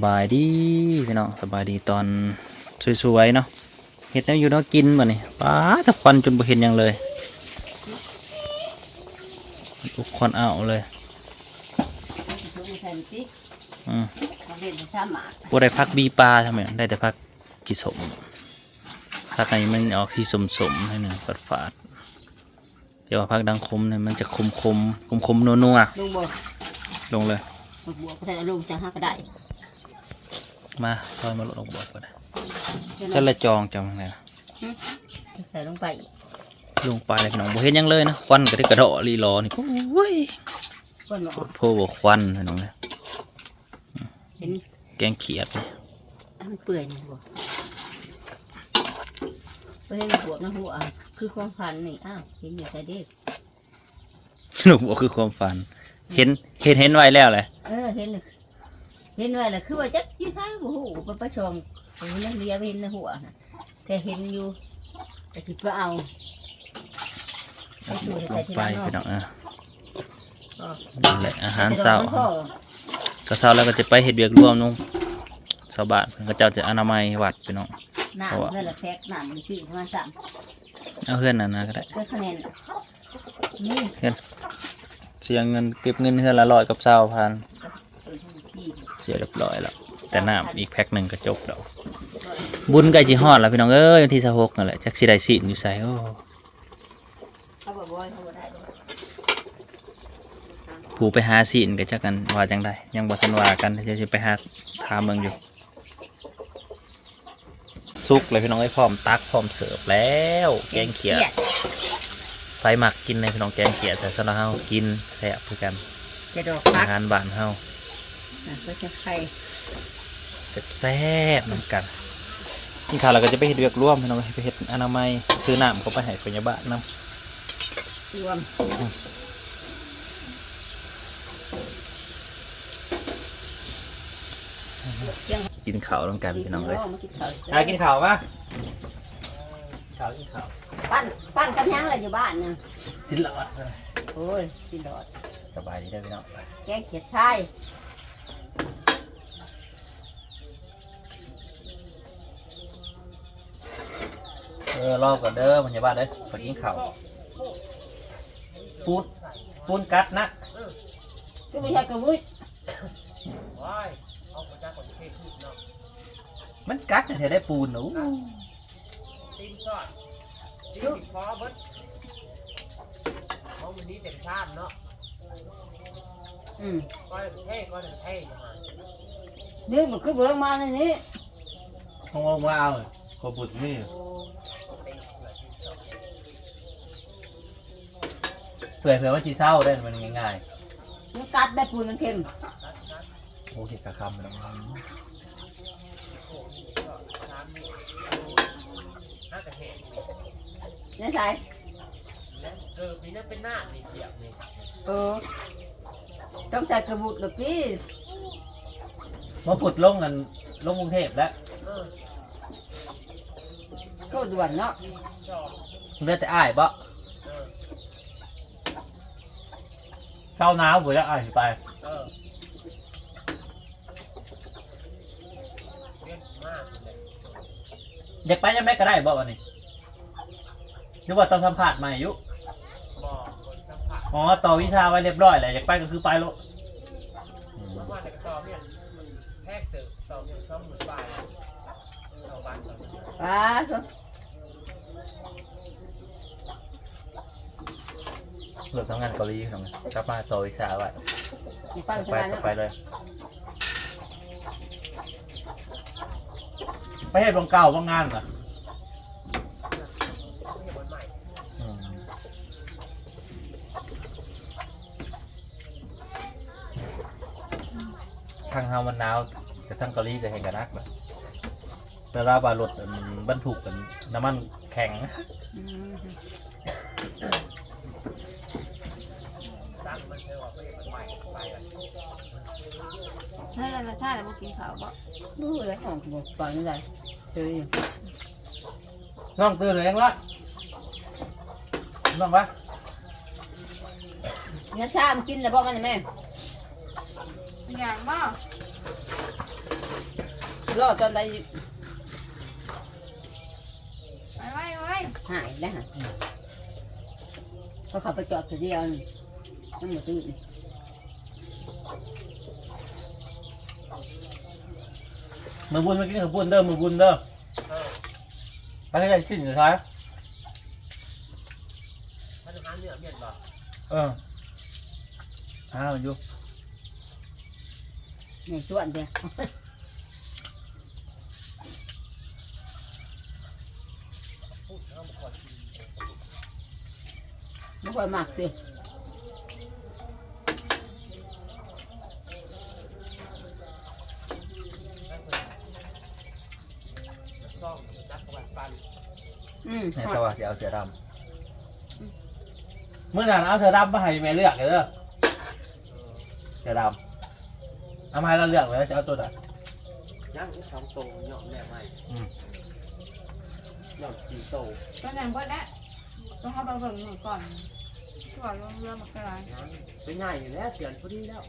สบายดีพี่น้องสบายดีตอนสวยๆเนาะเห็ดแนวอยู่เนาะกินบ่นี่ป้าถ้าควันจนบ่เห็นหยังเลยทุกควันเอาเลยทุกแผ่นติ๊กอืมมาเล่นสามหมากบ่ได้พักบีปลาทำไมได้แต่พักกิสมพักอันนี้มันออกสีสมๆให้หนึ่งฝาดฝาดๆแต่ว่าพักดังคมเนี่ยมันจะคมคมคมคมๆนัวลุงบอกๆลงเลยบักบัวก็ใส่ลุงจะห้าก็ได้ มาซอยมาลดลงบ่ก็ได้เดี๋ยวจะนะละจองจังไงล่ะใส่ลงไปอีกลงไปเลยพี่น้องบ่เห็นหยังเลยนะควันก็ได้กระเดาะลีรอนี่โอ้ยก้นหมอโคตรโพบ่ควันพี่น้องเนี่ยเห็นแกงเขียดนี่มันเปื่อยนี่บัวเห็นบวบนะหัวคือความพันนี่อ้าวเห็นอยู่ใส่เด็กหนูบอกคือความฝัน เห็นเห็นเห็นไว้แล้วเลยเออเห็นน่ะ เห็นไว้แหละคือว่าจักอยู่ใส่หัวหูมันประชงเห็นนักเรียนเห็นในหัวน่ะแต่เห็นอยู่แต่คิดว่าเอาไปดูลใส่งที่ไปนั่นพี่น้เนาะองอะนั่นแหละอาหารเช้าแต่ดอกมันพอก็เช้าแล้วก็จะไปเห็ดเบียกร่วมนุ่งชาวบ้านเพิ่นก็เจ้าจะอนามัยวัดพี่น้องน้ำเพื่อนละแพ็กน้ำมันชื่อประมาณสามเอาเพื่อนนั่นนะก็ได้เพื่อคะแนนนี่เสียเงินเก็บเงินเพื่อนละร้อยกับเช้าพันเออทั้งที่เสียเรียบร้อยแล้ว แต่น้ำอีกแพ็คหนึ่งก็จบแล้วบุญใกล้จีฮอดแล้วพี่น้องเอ้ยวันที่สิบหกนั่นแหละจักสิได้สิอยู่ใส่โอ้เขาบอกว่าเขาบอกได้ผู้ไปหาสินก็จักกันว่าจังได้ยังบ่ทันว่ากันเดี๋ยวจะไปหาทาเมืองอยู่สุกเลยพี่น้องไอ้ยพร้อมตักพร้อมเสิร์ฟแล้ว แกงเขียดไฟหมักกินเลยพี่น้องแกงเขียดแต่สำหรับเฮากินแซ่บคือกันจะดอกพัอากหารบ้านเฮาอะ ก็จะไข่แซ่บๆน้ำกันกินข้าวเราก็จะไปเฮ็ดเวียกร่วมพี่น้องไปเฮ็ดอนามัยซื้อน้ำเขาไปให้พยาบาลนำรวมกินข้าวร่วมกันพี่น้องเลยมากินข้าวอะกินข้าวปะข้าวกินข้าวปั้นปั้นกันยังอะไรอยู่บ้านน่ะสินหลอดโอ้ยกินดอดสบายดีเด้อพี่น้องแกงเขียดชา เออรอก่อนเด้อพยาบาลเด้อไปกินข้าวปูนปูนกัดนะก็ไม่ใช่กระวุ้ยมันกัดแต่ได้ปูนหนูตีนสอดจิ้มคอเบิดเพราะวันนี้เต็มชาติเนาะอืมก็เท่ก็ถึงเท่ยังไงนี่มันคือเบื้องมาในนี้คงว่าเอาขอบุตรนี่โอ้ตีนเหลือตีนสอด เผื่อเผื่อว่าชีเศร้าได้มันง่ายมันกัดแบบปูนมันเค็มๆโอ้เห็ดกระคำมันน้ำนี่น่าจะเห็นนี่ใส่แล้วเกิดนี่นั่นเป็นหน้านี่เสียบนี่เออ ต้องใส่กระบุดกับพี่มาผุดลงกันลงกรุงเทพแล้วเออก็ด่วนเนาะชอบเลือดแต่อ้ายบ่เออ เช้าหนาวผมจะอ้ายสิไป เออเล่นมากเลยอยากไปยังแม่ก็ได้บ่วันนี้หรือว่าต้องสัมผัสใหม่อยุบอกคนสัมผัสอ๋อต่อวิชาไว้เรียบร้อยแล้วอยากไปก็คือไปโลดเมื่อวานแต่ก็ต่อเนี่ยแทกเจอต่อเนี่ยช่องหมื่นบาทเอาบ้านก่อน ป้า เถอะเลิกทำงานเกาหลีทำงานกลับมาต่อวิชาไว้นี่ปั้นไปขนาดก็นั้นไปเลย ไปเฮ็ดวงเก่าว่างงานเหรอไม่ใช่บนใหม่อืมทางเฮามันหนาวแต่ทางเกาหลีจะแห่งกันนักเลยแต่ลาบารถมันบรรทุกกันน้ำมันแข็ง อืม ตั้งมันเธอว่าไม่ใช่บน ใหม่ไปอะให้รสชาติแล้วมากินข้าวบ่ดูแล้วของบอกปานใดเฮ้ยน้องตื่นเลยยังละน้องวะน้าชามันกินแล้วบอกมันแม่อย่างบ่รอตอนใดไปไว้ไว้หายแล้วฮะเขาขับไปจอดตัวเดียวนี่มันหมดตื่น มือบุญเมื่อกี้มือบุญเด้อมือบุญเด้อเออไปให้ได้สิ้นสุดท้ายท่านหาเนื้อเมียนบ่เอออ้าวอยู่ในส่วนเดียวพูดเอามาก่อนกินไม่ค่อยมากสิ ซ่องนัก ประวัติปันอืมเนี่ยสวัสดีเอาเสือดำเมื่อนั้นเอาเสือดำมาให้แม่เลือกเลยเด้อเสือดำเอามาให้เราเลือกเลยจะเอาตัวไหนย่างที่สองโตเหยาะแม่ไม่อืมเหยาะสี่โตตอนนั้นเบิดแล้วต้องเข้าไปเบิ่งหน่อยก่อนช่วยเรื่องมันก็ไรย่างเป็นง่ายอยู่แล้วเสียนพอดีแล้ว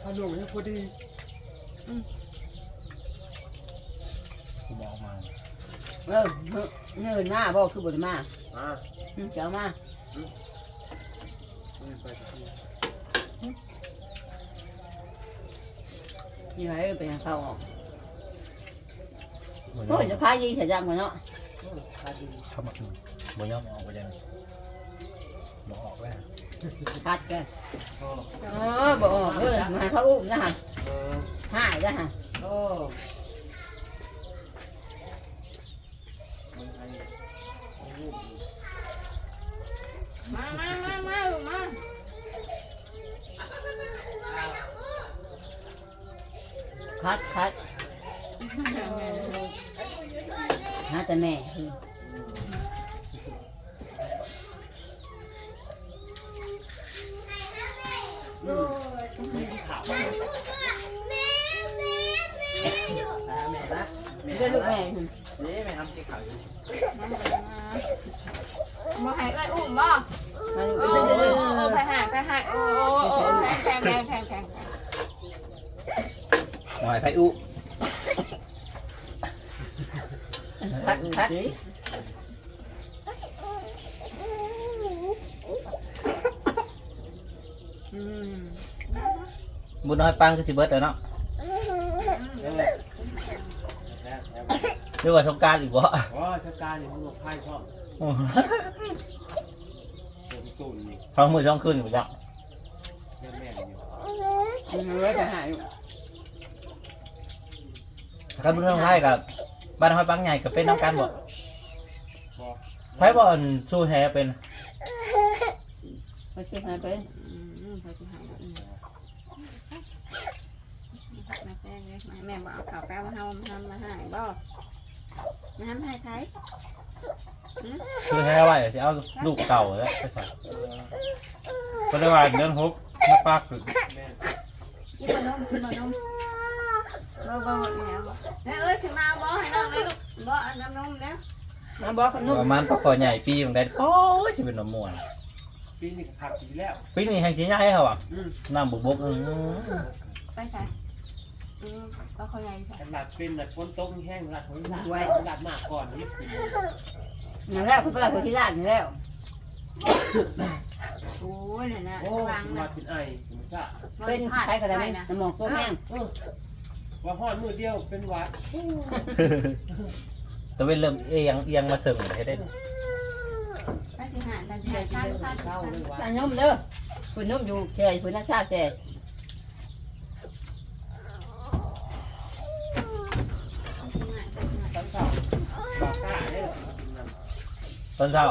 พอหนุ่มนี่พอดี กูมองมา เออเงินมาบ่คือบ่ไดมาอ่าอืมเจ้ามาอืมไปที่นี่ไว้ไปหาข้าวออกโอ้ยจะพายดีเสียจังกว่าเนาะโอ้ยพอดีเข้ามาบ่ยอมออกไปยังบ่ออกแล้วคัดกันโอ้เออบออกเออมาให้เขาอุ้มนะฮะเออหายแล้วฮะโอ้มันไทยโอ้โห มามามามาลูกมา คัดคัดหาแต่แม่คือแม่แม่นะแม่เดี๋ยวลูกแม่นี่แม่ทำที่ขาวอยู่มาให้ไอ้อุ้มบ่มาโอ้ลูกเดี๋ยวเดี๋ยวเดี๋ยวโอ้ไปหาไปหาโอ้โอ้แพงแพงแพงแพง หน่อยไผอุคัดคัดอืมบุญน้อยปังคือสิเบิดแล้วเนาะเออแม่แม่หรือว่าสงกรารอีกบ่โอ้ชะการนี่มึงกับไพ่ชอบเดี๋ยวตุ่นนี่ท้องมือท้องขึ้นอยู่จังแม่แม่อยู่มันไว้ไปหาอยู่ คันบุญน้องไทยกับบ้านห้อยปังใหญ่ก็เป็นน้ำกันบ่บอกไผบ่อันสู้แท้เป็นไปซื้อหาไปอืมไปสิหาอืมมาแป้งเลยแม่บอกเอาข้าวแป้งมาทำทำมาให้บ่มาทำให้ใครสู้แท้ไว้สิเอาลูกเก่าแล้วไปใส่ก็ได้ว่าเดือนหกมาปากขึ้นแม่กินขนมกินขนม บ่บ่เนี่ยบ่เอ้ยขึ้นมาบ่ให้น้องเลยลูกบ่เอาน้ำนมแล้วมาบอกขนุ่มประมาณปกคอใหญ่ปีของได้โอ้ยจะเป็นน้ำมวนปีนี้ขับปีแล้ว ปีนี้แห่งที่ใหญ่เหรออืม น้ำบุบกอื้อไปใส่อืมก็เขาใหญ่ใส่ขนาดเป็นแบบฝนตกแห้งหลัดหัวหลัดหลัดมากก่อนนี่คือนั่นแล้วคุณป้าคนที่ร้านนี่แล้วโอ้ยน่ะนะโอ้วางมานะเป็นไอผมจะเป็นใครก็ได้ไหมน้ำหมอกตัวแม่ง ว่าห้อนมือเดียวเป็นวัดตะเวนเริ่มเอียงเอียงมาเสริมให้ได้ไปสิหาไปสิหาท่านท่านเข้าเลยวัดอันนุ่มเด้อคุณนุ่มอยู่เฉยคุณนักชาเฉยตั้งเสาบอกกล้าได้หรอต้นเช้า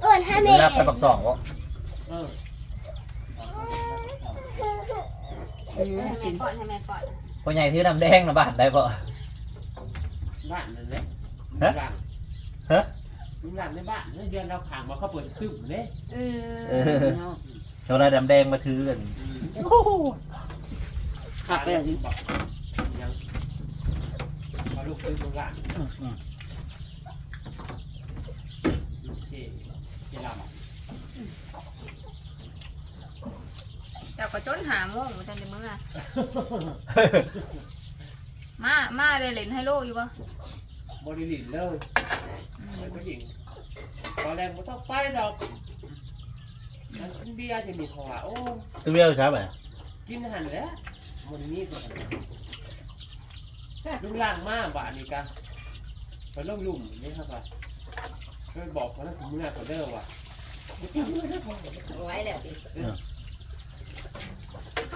เอิญให้แม่เวลาไปปักสองวะ เออ อืม ให้กิแม่นก่อนให้แม่ก่อนพ่อใหญ่ที่น้ำแดงนะบ้านได้ปะบ้านนั่นแหละหลังหลังในบ้านเดือนเราขังมาเขาเปิดซึมเลยเอเอออเราได้น้ำแดงมาถือกันขับไปอย่างนี้ยังพอลูกซื้อมาบ้านอืมโอเคเจลำ เจ้าก็จนหาโมงเหมือนกันในเมื่อมามาได้เล่นไฮโลอยู่ปะบริลินเลยเลยผู้หญิงตอนแรกมันต้องไปดอกมันกินเบียร์จะมีขวาโอ้ตัวเบี้ยวใช่ไหมกินหันแล้วมันนี่ก็หันลุงล่างมากบ่านี่กันไปล่มลุ่มนี่ครับว่าเคยบอกเขาแล้วสมมือเขาเด้อว่ะเอาไว้แล้ว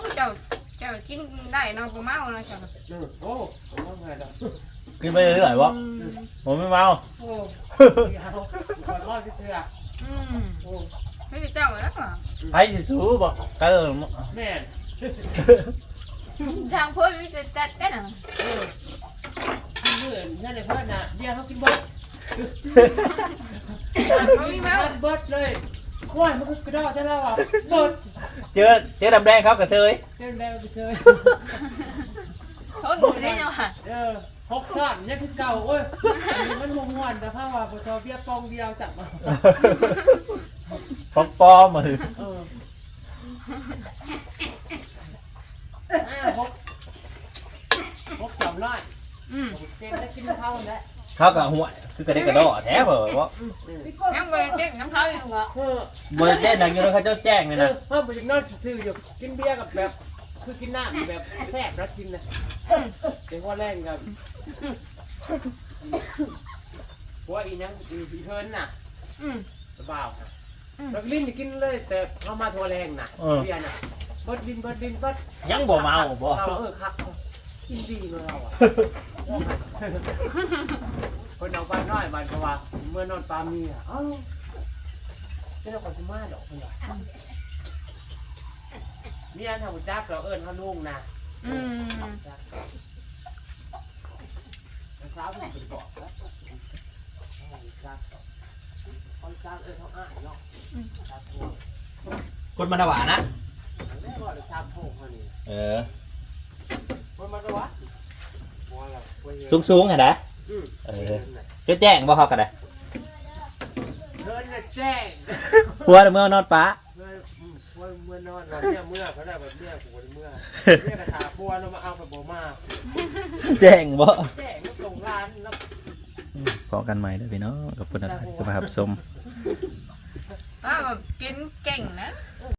ดิเจ้าเจ้ากินได้เนอนกูเมาเนาะเจ้าเออโอ้ผมว่าไงล่ะกินไปเรื่อยๆวะอืมผมไม่เมา โอ้ยาวขอรอดที่เสืออืมโอ้ไม่ได้เจ้าแล้วเหรอไผ่สิสู้บอกก็เออแม่นทางเพื่อนมีแต่จัดได้น่ะเออเมื่อนั่นเลยเพื่อนน่ะเบียร์เขากินบดเขามีไหมเบิดเลย ควายมันก็กระดอกจะเล่าอะเบิดเจอเจอดำแดงเขากระเซยเจ้าแดงไปเจอเขาอยู่ได้เนาะค่ะเออหกซ่อนเนี่ยคือเก่าเว้ยอันนี้มันมงวนแต่ถ้าว่าพอเบียร์ปองเดียวจับมาฟอกปอมือเอออ้าวหกหกสามร้อยอืมเจนได้กินเท่าแล้วเขากับหัว คือกระเด็กกระโดดแท้เปล่าวะยังไปเด็กน้ำเขาอยู่เหรอเออเบอร์เต้นหนังอยู่แล้วเขาเจ้าแจ้งเลยเอนะอเพิ่มไปจากนอนซื้ออยู่กินเบียร์กับแบบ คือกินน้ำแบบแซ่บแล้วกินนะเดี๋ยวว่าแรงกับว่าอีนังอีพีเทิร์นน่ะอืมสบายค่ะแล้วลิ้นนี่กินเลยแต่เขามาทัวแรงน่ะเออเบียร์น่ะเบิดลิ้นเบิดลิ้นเบิดยังบ่เมาบ่เราเออครับกินดีเลยเราอะ คนเอาบ้านน้อยบ้านเขาว่าเมื่อนอนปามีอะเอ้าเจ้าของสมาดอกเพื่อนมีอันทำจักเราเอิญเขาลุงนะอืมเช้าผมเป็นบอกแล้วจักเขาจักเอิญเขาอ่านเนาะจักพวกคนมันหวานนะแม่บอกเลยจักพวกเขานี่เออคนมาตัววะบัวละบัวเยอะสูงสูงๆเห็นไหมอืม เออเจ้าแจ้งบ่เขากันเลยเดินจะแจ้งพัวเมื่อนอนป้าเมื่ออืมเมื่อเมื่อนอนเราเนี่ยเมื่อเขาได้แบบเมื่อกูเมื่อเมื่อกระถาบัวเรามาเอาแบบโบมาแจ้งบ่แจ้งก็ส่งร้านแล้วพอกันใหม่เด้อพี่น้องขอบคุณนะครับที่มารับชมป้าแบบกินเก่งนะเ